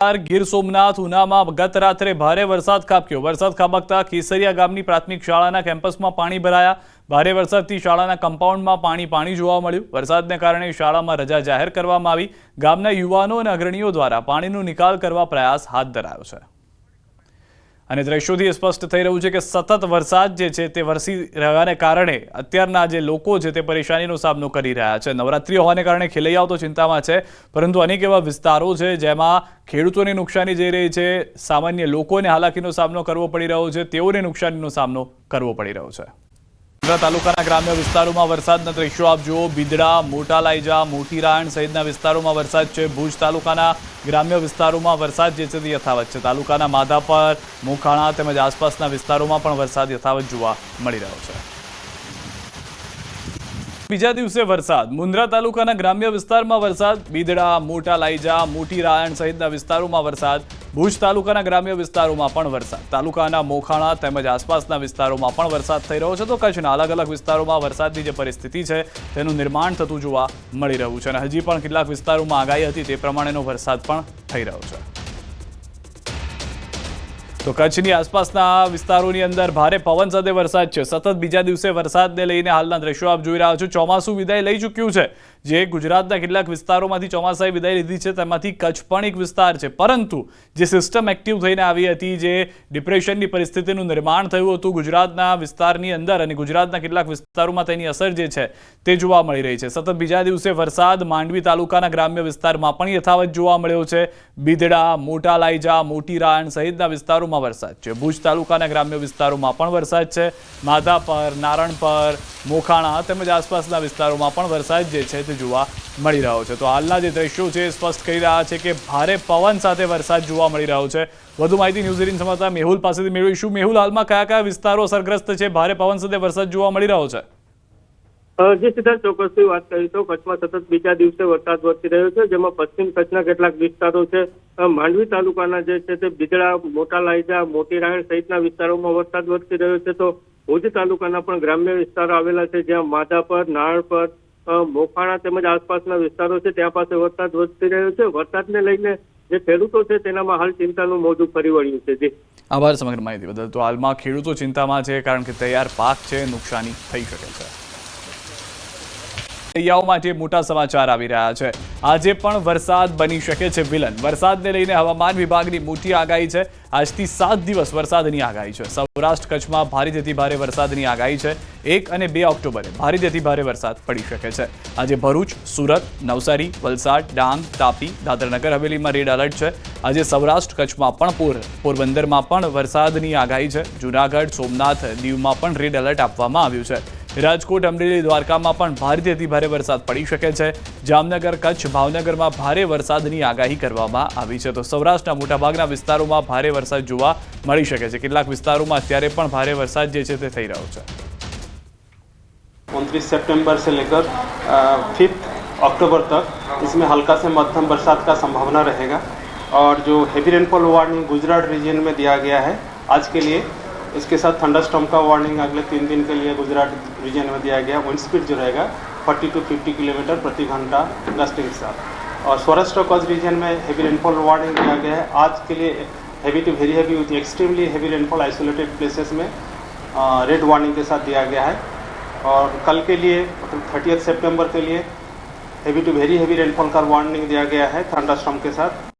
ગીર સોમનાથ ઉનામાં ગત રાત્રે ભારે વરસાદ ખાબક્યો. વરસાદ ખાબકતા કેસરિયા ગામની પ્રાથમિક શાળાના કેમ્પસમાં પાણી ભરાયા. ભારે વરસાદથી શાળાના કમ્પાઉન્ડમાં પાણી પાણી જોવા મળ્યું. વરસાદને કારણે શાળામાં રજા જાહેર કરવામાં આવી. ગામના યુવાનો અને અગ્રણીઓ દ્વારા પાણીનો નિકાલ કરવા પ્રયાસ હાથ ધરાયો છે. અને દ્રશ્યોથી સ્પષ્ટ થઈ રહ્યું છે કે સતત વરસાદ જે છે તે વરસી રહેવાને કારણે અત્યારના જે લોકો છે તે પરેશાનીનો સામનો કરી રહ્યા છે. નવરાત્રી હોવાને કારણે ખેલૈયાઓ તો ચિંતામાં છે, પરંતુ અનેક એવા વિસ્તારો છે જેમાં ખેડૂતોને નુકસાની જઈ રહી છે, સામાન્ય લોકોને હાલાકીનો સામનો કરવો પડી રહ્યો છે, તેઓને નુકસાનીનો સામનો કરવો પડી રહ્યો છે. વડોદરા તાલુકાના ગ્રામ્ય વિસ્તારોમાં વરસાદના દ્રશ્યો આપ જુઓ બિદડા મોટા લાઈજા મોટી રાયણ સહિતના વિસ્તારોમાં વરસાદ છે. ભુજ તાલુકાના ગ્રામ્ય વિસ્તારોમાં વરસાદ જે છે તે યથાવત છે. તાલુકાના માધાપર, મોખાણા તેમજ આસપાસના વિસ્તારોમાં પણ વરસાદ યથાવત જોવા મળી રહ્યો છે. બીજા દિવસે વરસાદ. મુન્દ્રા તાલુકાના ગ્રામ્ય વિસ્તારમાં વરસાદ. બિદડા, મોટા લાઈજા, મોટી રાયણ સહિતના વિસ્તારોમાં વરસાદ. ભુજ તાલુકાના ગ્રામ્ય વિસ્તારોમાં પણ વરસાદ. તાલુકાના મોખાણા તેમજ આસપાસના વિસ્તારોમાં પણ વરસાદ થઈ રહ્યો છે. તો કચ્છના અલગ અલગ વિસ્તારોમાં વરસાદની જે પરિસ્થિતિ છે, તેનું નિર્માણ થતું જોવા મળી રહ્યું છે અને હજી પણ કેટલાક વિસ્તારોમાં આગાહી હતી તે પ્રમાણેનો વરસાદ પણ થઈ રહ્યો છે. તો કચ્છની આસપાસના વિસ્તારોની અંદર ભારે પવન સાથે વરસાદ છે. સતત બીજા દિવસે વરસાદને લઈને હાલના દ્રશ્યો આપ જોઈ રહ્યા છો. ચોમાસું વિદાય લઈ ચૂક્યું છે, જે ગુજરાતના કેટલાક વિસ્તારોમાંથી ચોમાસાએ વિદાય લીધી છે. તેમાંથી કચ્છ પણ એક વિસ્તાર છે. પરંતુ જે સિસ્ટમ એક્ટિવ થઈને આવી હતી, જે ડિપ્રેશનની પરિસ્થિતિનું નિર્માણ થયું હતું, ગુજરાતના વિસ્તારની અંદર અને ગુજરાતના કેટલાક વિસ્તારોમાં તેની અસર જે છે, તે જોવા મળી રહી છે. સતત બીજા દિવસે વરસાદ માંડવી તાલુકાના ગ્રામ્ય વિસ્તારમાં પણ યથાવત જોવા મળ્યો છે. બિદડા મોટા લાઈજા, મોટી રાણ સહિતના વિસ્તારોમાં વરસાદ છે. ભુજ તાલુકાના ગ્રામ્ય વિસ્તારોમાં પણ વરસાદ છે. માધાપર, નારણપર, મોખાણા તેમજ આસપાસના વિસ્તારોમાં પણ વરસાદ જે છે તે જોવા મળી રહ્યો છે. તો હાલના જે દ્રશ્યો છે સ્પષ્ટ કરી રહ્યા છે કે ભારે પવન સાથે વરસાદ જોવા મળી રહ્યો છે. વધુ માહિતી ન્યૂઝ એટીન સમાચાર મેહુલ પાસેથી મેળવીશું. મેહુલ, હાલમાં કયા કયા વિસ્તારો અસરગ્રસ્ત છે? ભારે પવન સાથે વરસાદ જોવા મળી રહ્યો છે? જે સિદ્ધાર્થ ચોક્કસથી વાત કરી તો કચ્છમાં સતત બીજા દિવસે વરસાદ વરસી રહ્યો છે, જેમાં પશ્ચિમ કચ્છના કેટલાક વિસ્તારો છે માંડવી તાલુકાના જે છે તે બિદડા મોટા લાઈજા, મોટી રાયણ સહિતના વિસ્તારોમાં વરસાદ વરસી રહ્યો છે. તો ભુજ તાલુકાના પણ ગ્રામ્ય વિસ્તારો આવેલા છે, જ્યાં માધાપર નાળપર મોખાણા તેમજ આસપાસના વિસ્તારો છે, ત્યાં પાસે વરસાદ વરસી રહ્યો છે. વરસાદને લઈને જે ખેડૂતો છે તેનામાં હાલ ચિંતાનું મોજું ફરી વળ્યું છે. જી. આભાર સમગ્ર માહિતી બદલ. તો હાલમાં ખેડૂતો ચિંતામાં છે, કારણ કે તૈયાર પાક છે, નુકસાની થઈ શકે છે. તૈયાઓ માટે મોટા સમાચાર આવી રહ્યા છે. આજે પણ વરસાદ બની શકે છે વિલન. વરસાદને લઈને હવામાન વિભાગની મોટી આગાહી છે. આજથી સાત દિવસ વરસાદની આગાહી છે. સૌરાષ્ટ્ર કચ્છમાં ભારેથી ભારે વરસાદની આગાહી છે. એક અને બે ઓક્ટોબરે ભારેથી ભારે વરસાદ પડી શકે છે. આજે ભરૂચ, સુરત, નવસારી, વલસાડ, ડાંગ, તાપી, દાદરનગર, હવેલીમાં રેડ એલર્ટ છે. આજે સૌરાષ્ટ્ર કચ્છમાં પણ પૂર, પોરબંદરમાં પણ વરસાદની આગાહી છે. જૂનાગઢ, સોમનાથ દીવમાં પણ રેડ એલર્ટ આપવામાં આવ્યું છે. રાજકોટ અમરેલી દ્વારકામાં પણ ભારેથી અતિ ભારે વરસાદ પડી શકે છે જામનગર કચ્છ ભાવનગરમાં ભારે વરસાદની આગાહી કરવામાં આવી છે તો સૌરાષ્ટ્રના મોટાભાગના વિસ્તારોમાં ભારે વરસાદ જોવા મળી શકે છે કેટલાક વિસ્તારોમાં અત્યારે પણ ભારે વરસાદ જે છે તે થઈ રહ્યો છે उनतीस सितंबर से लेकर फिफ्थ अक्टूबर तक इसमें हल्का से मध्यम बरसात का संभावना रहेगा और जो heavy rainfall warning Gujarat region में दिया गया है आज के लिए इसके साथ थंडरस्टॉर्म का वार्निंग अगले तीन दिन के लिए गुजरात रीजन में दिया गया। विंड स्पीड जो रहेगा 40 टू 50 किलोमीटर प्रति घंटा गस्ट के साथ। और सौराष्ट्र कच्छ रीजन में हैवी रेनफॉल वार्निंग दिया गया है। आज के लिए heavy to very heavy with extremely heavy rainfall isolated places में रेड वार्निंग के साथ दिया गया है। और कल के लिए मतलब थर्टी सेप्टेम्बर के लिए heavy to very heavy rainfall का वार्निंग दिया गया है थंडरस्टॉर्म के साथ।